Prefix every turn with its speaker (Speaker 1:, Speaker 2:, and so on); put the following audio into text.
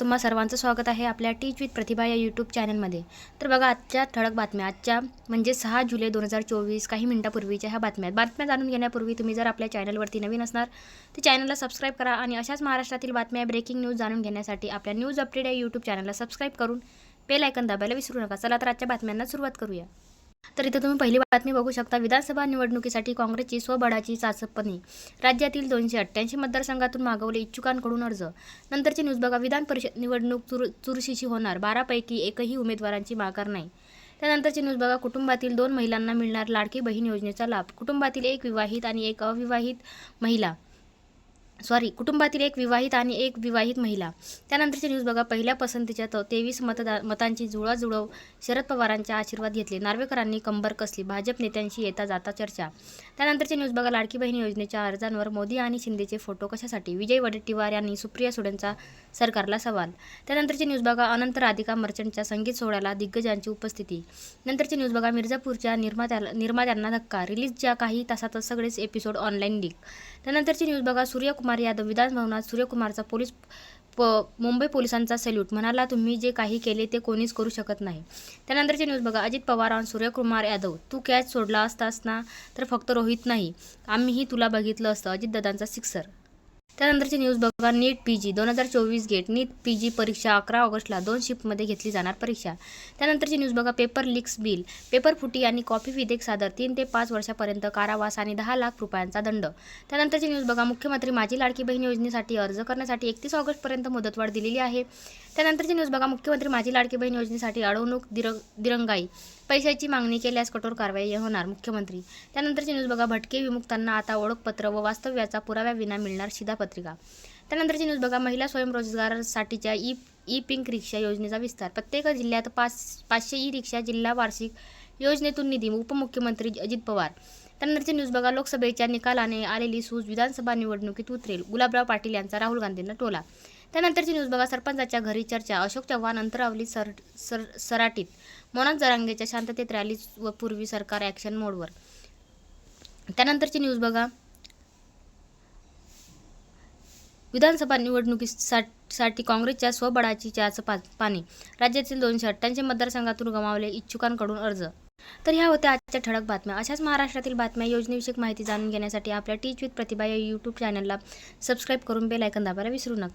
Speaker 1: तुम्हा सर्वांचं स्वागत आहे आपल्या टीच विथ प्रतिभा या यूट्यूब चॅनलमध्ये तर बघा आजच्या ठळक बातम्या आजच्या म्हणजे सहा जुलै दोन हजार चोवीस काही मिनिटापूर्वीच्या ह्या बातम्या आहेत. बातम्या जाणून घेण्यापूर्वी तुम्ही जर आपल्या चॅनलवरती नवीन असणार तर चॅनलला सबस्क्राईब करा आणि अशाच महाराष्ट्रातील बातम्या ब्रेकिंग न्यूज जाणून घेण्यासाठी आपल्या न्यूज अपडेट या यूट्यूब चॅनलला सबस्क्राईब करून बेल आयकन दाबायला विसरू नका. चला तर आजच्या बातम्यांना सुरुवात करूया. तर इथं तुम्ही पहिली बातमी बघू शकता. विधानसभा निवडणुकीसाठी काँग्रेसची स्वबळाची चाचपणी राज्यातील दोनशे अठ्ठ्याऐंशी मतदारसंघातून मागवले इच्छुकांकडून अर्ज. नंतरची न्यूज बघा. विधान परिषद निवडणूक चुर चुरशीची होणार. बारापैकी एकही उमेदवारांची माघार नाही. त्यानंतरची न्यूज बघा. कुटुंबातील दोन महिलांना मिळणार लाडकी बहीण योजनेचा लाभ. कुटुंबातील एक विवाहित आणि एक अविवाहित महिला. सॉरी कुटुंबातील एक विवाहित आणि एक विवाहित महिला. त्यानंतरची न्यूज बघा पहिल्या पसंतीच्या तर तेवीस मतदार मतांची जुळवाजुळव शरद पवारांच्या आशीर्वाद घेतले. नार्वेकरांनी कंबर कसली? भाजप नेत्यांशी येता जाता चर्चा. त्यानंतरची न्यूज बघा लाडकी बहीण योजनेच्या अर्जांवर मोदी आणि शिंदेचे फोटो कशासाठी? विजय वडेट्टीवार यांनी सुप्रिया सुडेंचा सरकारला सवाल. त्यानंतरची न्यूज बघा अनंत राधिका मर्चंटच्या संगीत सोहळ्याला दिग्गजांची उपस्थिती. नंतरची न्यूज बघा मिर्झापूरच्या निर्मात्याला निर्मात्यांना धक्का. रिलीजच्या काही तासातच सगळेच एपिसोड ऑनलाईन लीक त्यानंतरची न्यूज बघा सूर्यकुमार यादव विधानभवनात सूर्यकुमारचा पोलीस प मुंबई पोलिसांचा सल्यूट. म्हणाला तुम्ही जे काही केले ते कोणीच करू शकत नाही. त्यानंतरची न्यूज बघा. अजित पवार आणि सूर्यकुमार यादव. तू कॅच सोडला असतास ना तर फक्त रोहित नाही. आम्हीही तुला बघितलं असतं. अजितदादांचा सिक्सर. त्यानंतरची न्यूज बघा नीट पी जी. दोन हजार चोवीस गेट नीट पी जी परीक्षा अकरा ऑगस्टला दोन शिफ्टमध्ये घेतली जाणार परीक्षा. त्यानंतरची न्यूज बघा पेपर लीक्स बिल पेपर फुटी आणि कॉपी विधेयक सादर तीन ते पाच वर्षापर्यंत कारावास आणि दहा लाख रुपयांचा दंड. त्यानंतरची न्यूज बघा मुख्यमंत्री माझी लाडकी बहीण योजनेसाठी अर्ज करण्यासाठी एकतीस ऑगस्टपर्यंत मुदतवाढ दिलेली आहे. त्यानंतरची न्यूज बघा मुख्यमंत्री माझी लाडकी बहीण योजनेसाठी अडवणूक दिर दिरंगाई. पैशाची मागणी केल्यास कठोर कारवाई होणार मुख्यमंत्री. त्यानंतरची न्यूज बघा भटके विमुक्तांना आता ओळखपत्र व वास्तव्याचा पुराव्याविना मिळणार पत्रिका. त्यानंतरची न्यूज बघा महिला स्वयंरोजगारासाठीच्या ई ई पिंक रिक्षा योजनेचा विस्तार. प्रत्येक जिल्ह्यात पाच पाचशे ई रिक्षा जिल्हा वार्षिक योजनेतून निधी उपमुख्यमंत्री अजित पवार. त्यानंतरची न्यूज बघा लोकसभेच्या निकालाने आलेली सूज विधानसभा निवडणुकीत उतरेल. गुलाबराव पाटील यांचा राहुल गांधींना टोला. त्यानंतरची न्यूज बघा सरपंचाच्या घरी चर्चा. अशोक चव्हाण अंतरावली सर सर सराटीत. मोनाज जरांगेच्या शांततेत रॅली व पूर्वी सरकार ॲक्शन मोडवर. त्यानंतरची न्यूज बघा विधानसभा निवडणुकीसाठी काँग्रेसच्या स्वबळाची चहाचं पा पाणी राज्यातील दोनशे अठ्ठ्याऐंशी मतदारसंघातून गमावले इच्छुकांकडून अर्ज. तर ह्या होत्या आजच्या ठळक बातम्या. अशाच महाराष्ट्रातील बातम्या योजनेविषयक माहिती जाणून घेण्यासाठी आपल्या टीच विथ प्रतिभा या यूट्यूब चॅनलला सबस्क्राईब करून बेल आयकन दाबायला विसरू नका.